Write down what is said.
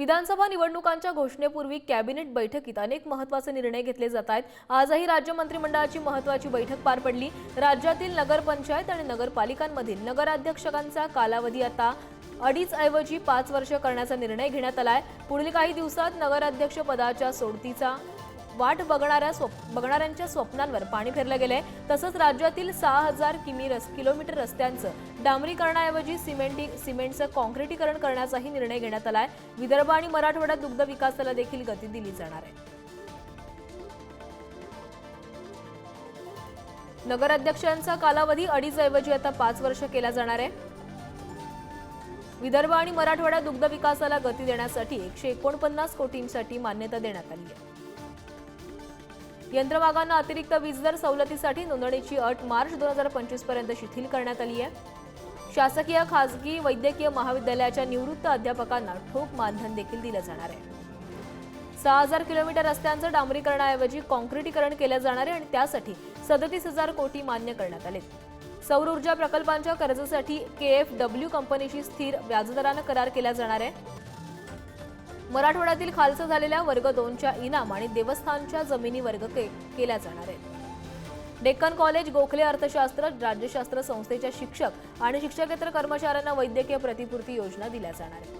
विधानसभा निवडणुकांच्या घोषणेपूर्वी कॅबिनेट बैठकीत अनेक महत्त्वाचे निर्णय घेतले जात आहेत. आजही राज्य मंत्रिमंडळाची महत्वाची बैठक पार पडली. राज्यातील नगरपंचायत आणि नगरपालिकांमधील नगराध्यक्षकांचा कालावधी आता अडीच ऐवजी पाच वर्ष करण्याचा निर्णय घेण्यात आलाय पुढील काही दिवसात नगराध्यक्ष पदाच्या सोडतीचा वाट बघणाऱ्या स्वप बघणाऱ्यांच्या स्वप्नांवर पाणी फेरलं गेलंय. तसंच राज्यातील सहा हजार किमी रस किलोमीटर रस्त्यांचं डांबरीकरणाऐवजी सिमेंटी सिमेंटचं कॉन्क्रिटीकरण करण्याचाही निर्णय घेण्यात आलाय. विदर्भ आणि मराठवाड्यात दुग्ध विकासाला देखील गती दिली जाणार आहे. नगराध्यक्षांचा कालावधी अडीच ऐवजी आता पाच वर्ष केला जाणार आहे. विदर्भ आणि मराठवाड्यात दुग्ध विकासाला गती देण्यासाठी एकशे एकोणपन्नास कोटींसाठी मान्यता देण्यात आली आहे. यंत्रमागांना अतिरिक्त वीज दर सवलतीसाठी नोंदणीची अट मार्च दोन हजार पंचवीसपर्यंत शिथिल करण्यात आली आहे. शासकीय खासगी वैद्यकीय महाविद्यालयाच्या निवृत्त अध्यापकांना ठोक मानधन देखील दिलं जाणार आहे. सहा हजार किलोमीटर रस्त्यांचं डांबरीकरणाऐवजी कॉन्क्रिटीकरण केलं जाणार आहे आणि त्यासाठी सदतीस हजार कोटी मान्य करण्यात आले. सौर ऊर्जा प्रकल्पांच्या कर्जासाठी के एफ डब्ल्यू कंपनीशी स्थिर व्याजदरानं करार केला जाणार आहे. मराठवाड्यातील खालसा झालेल्या वर्ग दोनच्या इनाम आणि देवस्थानच्या जमिनी वर्ग के केल्या जाणार आहेत. डेक्कन कॉलेज गोखले अर्थशास्त्र राज्यशास्त्र संस्थेच्या शिक्षक आणि शिक्षकेतर कर्मचाऱ्यांना वैद्यकीय प्रतिपूर्ती योजना दिल्या जाणार आहे